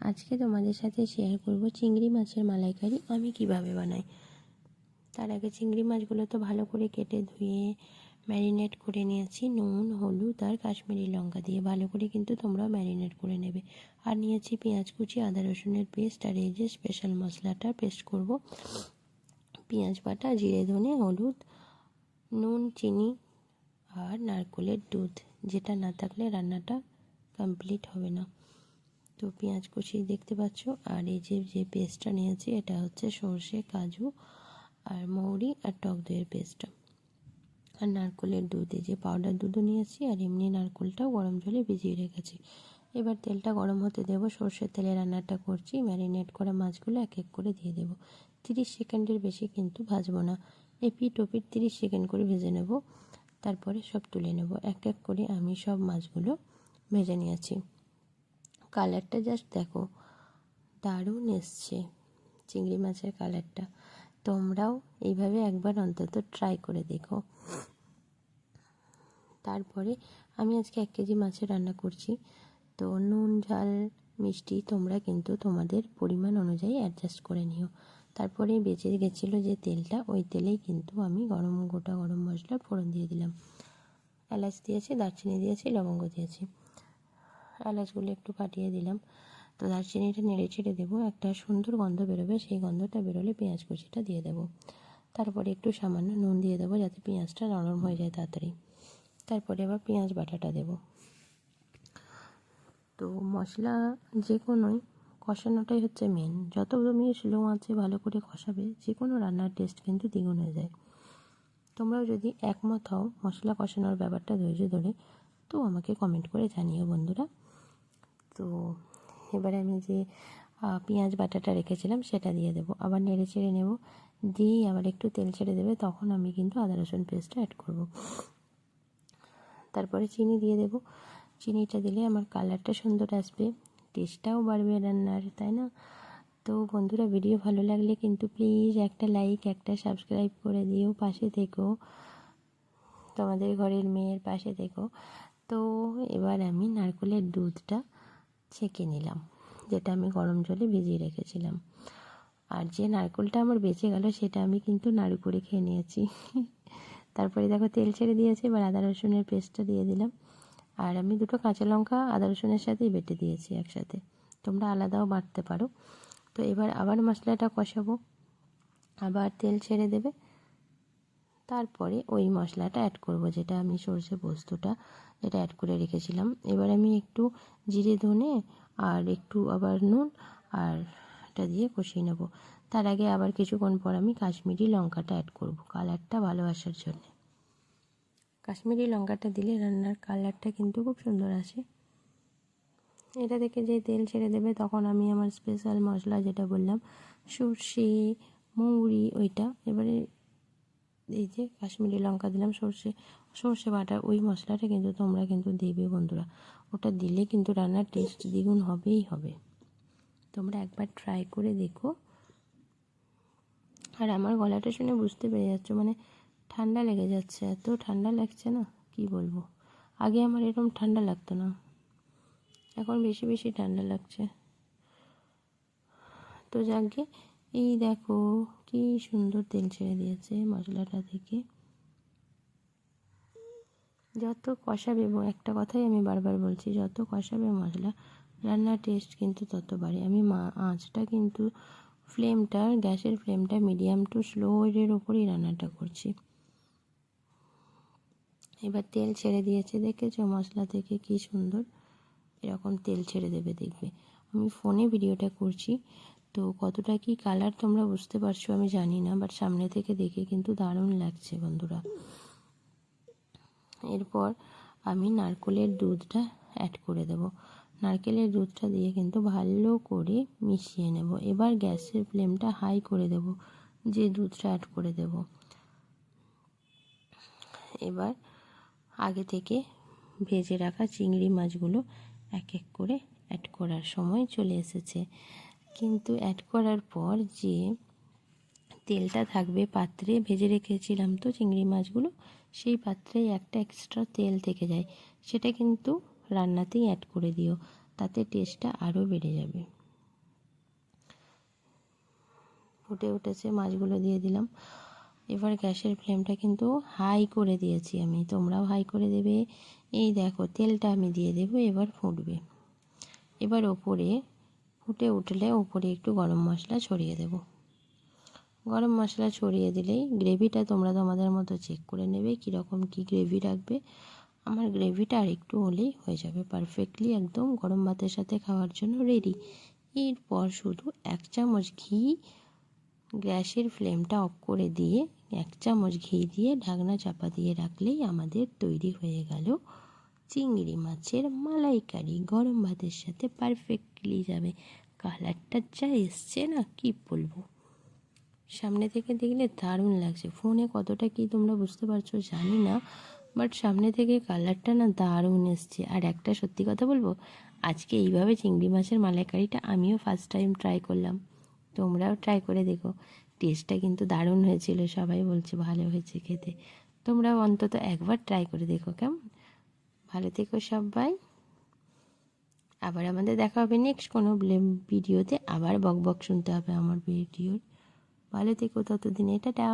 আজকে তোমাদের সাথে শেয়ার করব চিংড়ি মাছের মালাইকারি আমি কীভাবে বানাই। তার আগে চিংড়ি মাছগুলো তো ভালো করে কেটে ধুয়ে ম্যারিনেট করে নিয়েছি, নুন, হলুদ আর কাশ্মীরি লঙ্কা দিয়ে। ভালো করে কিন্তু তোমরা ম্যারিনেট করে নেবে। আর নিয়েছি পেঁয়াজ কুচি, আদা রসুনের পেস্ট আর এই যে স্পেশাল মশলাটা পেস্ট করব। পেঁয়াজ বাটা, জিরে, ধনে, হলুদ, নুন, চিনি আর নারকোলের দুধ। যেটা না থাকলে রান্নাটা কমপ্লিট হবে না। তো পেঁয়াজ কুচি দেখতে পাচ্ছ। আর এই যে যে পেস্টটা নিয়েছি, এটা হচ্ছে সর্ষে, কাজু আর মৌরি আর টক দইয়ের পেস্টটা আর নারকোলের দুধ যে পাউডার দুধও নিয়েছি আর এমনি নারকোলটাও গরম জলে ভিজিয়ে রেখেছি। এবার তেলটা গরম হতে দেবো, সর্ষের তেলে রান্নাটা করছি ম্যারিনেট করা মাছগুলো এক এক করে দিয়ে দেবো। তিরিশ সেকেন্ডের বেশি কিন্তু ভাজবো না। এপিট ওপিট তিরিশ সেকেন্ড করে ভেজে নেব, তারপরে সব তুলে নেব। এক এক করে আমি সব মাছগুলো ভেজে নিয়েছি। কালারটা জাস্ট দেখো। দারুণ এসছে চিংড়ি মাছের কালারটা। তোমরাও এইভাবে একবার অন্তত ট্রাই করে দেখো। তারপরে আমি আজকে এক কেজি মাছের রান্না করছি। তো নুন, ঝাল, মিষ্টি তোমরা কিন্তু তোমাদের পরিমাণ অনুযায়ী অ্যাডজাস্ট করে নিও। তারপরে বেঁচে গেছিল যে তেলটা, ওই তেলেই কিন্তু আমি গরম গোটা গরম মশলা ফোড়ন দিয়ে দিলাম। এলাচ দিয়েছি, দারচিনি দিয়েছি, লবঙ্গ দিয়েছি। এলাচগুলো একটু কাটিয়ে দিলাম। তো দারচিনিটা নেড়ে ছেড়ে দেবো। একটা সুন্দর গন্ধ বেরোবে, সেই গন্ধটা বেরোলে পেঁয়াজ কুচিটা দিয়ে দেবো। তারপরে একটু সামান্য নুন দিয়ে দেবো যাতে পেঁয়াজটা নরম হয়ে যায় তাড়াতাড়ি। তারপরে আবার পেঁয়াজ বাটাটা দেবো। তো মশলা যে কোনোই, কষানোটাই হচ্ছে মেন যত তুমি স্লো আঁচে ভালো করে কষাবে, যে কোনো রান্নার টেস্ট কিন্তু দ্বিগুণ হয়ে যায়। তোমরাও যদি একমত হও মশলা কষানোর ব্যাপারটা ধৈর্য ধরে, তো আমাকে কমেন্ট করে জানিও বন্ধুরা। তো এবারে আমি যে পেঁয়াজ বাটাটা রেখেছিলাম সেটা দিয়ে দেবো। আবার নেড়ে চেড়ে নেব। দিয়েই আবার একটু তেল ছেড়ে দেবে, তখন আমি কিন্তু আদা, রসুন পেস্টটা অ্যাড করব। তারপরে চিনি দিয়ে দেবো। চিনিটা দিলে আমার কালারটা সুন্দর আসবে টেস্টটাও বাড়বে রান্নার, তাই না? তো বন্ধুরা ভিডিও ভালো লাগলে কিন্তু প্লিজ একটা লাইক একটা সাবস্ক্রাইব করে দিও, পাশে থেকো। তোমাদের ঘরের মেয়ের পাশে থেকো। তো এবার আমি নারকেলের দুধটা ছেঁকে নিলাম, যেটা আমি গরম জলে ভিজিয়ে রেখেছিলাম। আর যে নারকেলটা আমার বেঁচে গেল, সেটা আমি কিন্তু নাড়ু করে খেয়ে নিয়েছি। তারপরে দেখো তেল ছেড়ে দিয়েছি, এবার আদা রসুনের পেস্টটা দিয়ে দিলাম। আর আমি দুটো কাঁচা লঙ্কা, আদা রসুনের সাথেই বেটে দিয়েছি একসাথে। তোমরা আলাদাও বাটতে পারো। তো এবার আবার মশলাটা কষাবো। আবার তেল ছেড়ে দেবে। তারপরে ওই মশলাটা অ্যাড করব, যেটা আমি সর্ষে পোস্তটা যেটা অ্যাড করে রেখেছিলাম। এবার আমি একটু জিরে ধনে আর একটু আবার নুন আর এটা দিয়ে কষিয়ে নেব। তার আগে আবার কিছুক্ষণ পর আমি কাশ্মীরি লঙ্কাটা অ্যাড করব কালারটা ভালো আসার জন্য। কাশ্মীরি লঙ্কাটা দিলে রান্নার কালারটা কিন্তু খুব সুন্দর আসে। এটা থেকে যে তেল ছেড়ে দেবে তখন আমি আমার স্পেশাল মশলা যেটা বললাম, সর্ষে মৌরি ওইটা। এবারে এই যে কাশ্মীরি লঙ্কা দিলাম, সর্ষে সর্ষে বাটা, ওই মশলাটা কিন্তু তোমরা কিন্তু দেবে বন্ধুরা। ওটা দিলে কিন্তু রান্নার টেস্ট দ্বিগুণ হবেই হবে। তোমরা একবার ট্রাই করে দেখো। আর আমার গলাটা শুনে বুঝতে পেরে যাচ্ছ মানে ঠান্ডা লেগে যাচ্ছে, এত ঠান্ডা লাগছে না? কি বলব? আগে আমার এরকম ঠান্ডা লাগতো না। এখন বেশি বেশি ঠান্ডা লাগছে। তো যাকে এই দেখো, কি সুন্দর তেল ছেড়ে দিয়েছে মশলাটা থেকে। যত কষাবে একটা কথাই আমি বারবার বলছি, যত কষাবে মশলা, রান্নার টেস্ট কিন্তু তত বাড়ে। আমি মা, আঁচটা কিন্তু ফ্লেমটা গ্যাসের ফ্লেমটা মিডিয়াম টু স্লো এর ওপরেই রান্নাটা করছি। এবার তেল ছেড়ে দিয়েছে, দেখেছ মশলা থেকে কি সুন্দর? এরকম তেল ছেড়ে দেবে, দেখবে। আমি ফোনে ভিডিওটা করছি। তো কতটা কি কালার তোমরা বুঝতে পারছ আমি জানি না বাট সামনে থেকে দেখে কিন্তু দারুণ লাগছে বন্ধুরা। এরপর আমি নারকলের দুধটা অ্যাড করে দেব। নারকেলের দুধটা দিয়ে কিন্তু ভালো করে মিশিয়ে নেব। এবার গ্যাসের ফ্লেমটা হাই করে দেব, যে দুধটা অ্যাড করে দেব। এবার আগে থেকে ভেজে রাখা চিংড়ি মাছগুলো এক এক করে অ্যাড করার সময় চলে এসেছে। কিন্তু অ্যাড করার পর যে তেলটা থাকবে পাত্রে ভেজে রেখেছিলাম তো চিংড়ি মাছগুলো, সেই পাত্রে একটা এক্সট্রা তেল থেকে যায়। সেটা কিন্তু রান্নাতেই অ্যাড করে দিও, তাতে টেস্টটা আরও বেড়ে যাবে। ফুটে উঠেছে, মাছগুলো দিয়ে দিলাম। এবার গ্যাসের ফ্লেমটা কিন্তু হাই করে দিয়েছি আমি, তোমরাও হাই করে দেবে। এই দেখো, তেলটা আমি দিয়ে দেবো, এবার ফুটবে। এবার ওপরে ফুটে উঠলে ওপরে একটু গরম মশলা ছড়িয়ে দেব। গরম মশলা ছড়িয়ে দিলেই গ্রেভিটা তোমরা তোমাদের মতো চেক করে নেবে কীরকম কী গ্রেভি রাখবে। আমার গ্রেভিটা আর একটু হলেই হয়ে যাবে পারফেক্টলি একদম গরম ভাতের সাথে খাওয়ার জন্য রেডি এরপর শুধু এক চামচ ঘি গ্যাসের ফ্লেমটা অফ করে দিয়ে এক চামচ ঘি দিয়ে ঢাকনা চাপা দিয়ে রাখলেই আমাদের তৈরি হয়ে গেল চিংড়ি মাছের মালাইকারি গরম ভাতের সাথে পারফেক্টলি যাবে। কালারটা যা এসছে না, কি বলব? সামনে থেকে দেখলে দারুণ লাগছে। ফোনে কতটা কি তোমরা বুঝতে পারছ জানি না বাট সামনে থেকে কালারটা না দারুণ এসছে। আর একটা সত্যি কথা বলব, আজকে এইভাবে চিংড়ি মাছের মালাইকারিটা আমিও ফার্স্ট টাইম ট্রাই করলাম। তোমরাও ট্রাই করে দেখো। টেস্টটা কিন্তু দারুণ হয়েছিল, সবাই বলছে ভালো হয়েছে খেতে। তোমরাও অন্তত একবার ট্রাই করে দেখো, কেমন? ভালো থেকো সবাই। আবার আমাদের দেখা হবে নেক্সট কোনো ভিডিওতে আবার বক বক শুনতে হবে আমার ভিডিওর ভালো থেকো ততদিনে, টাটা।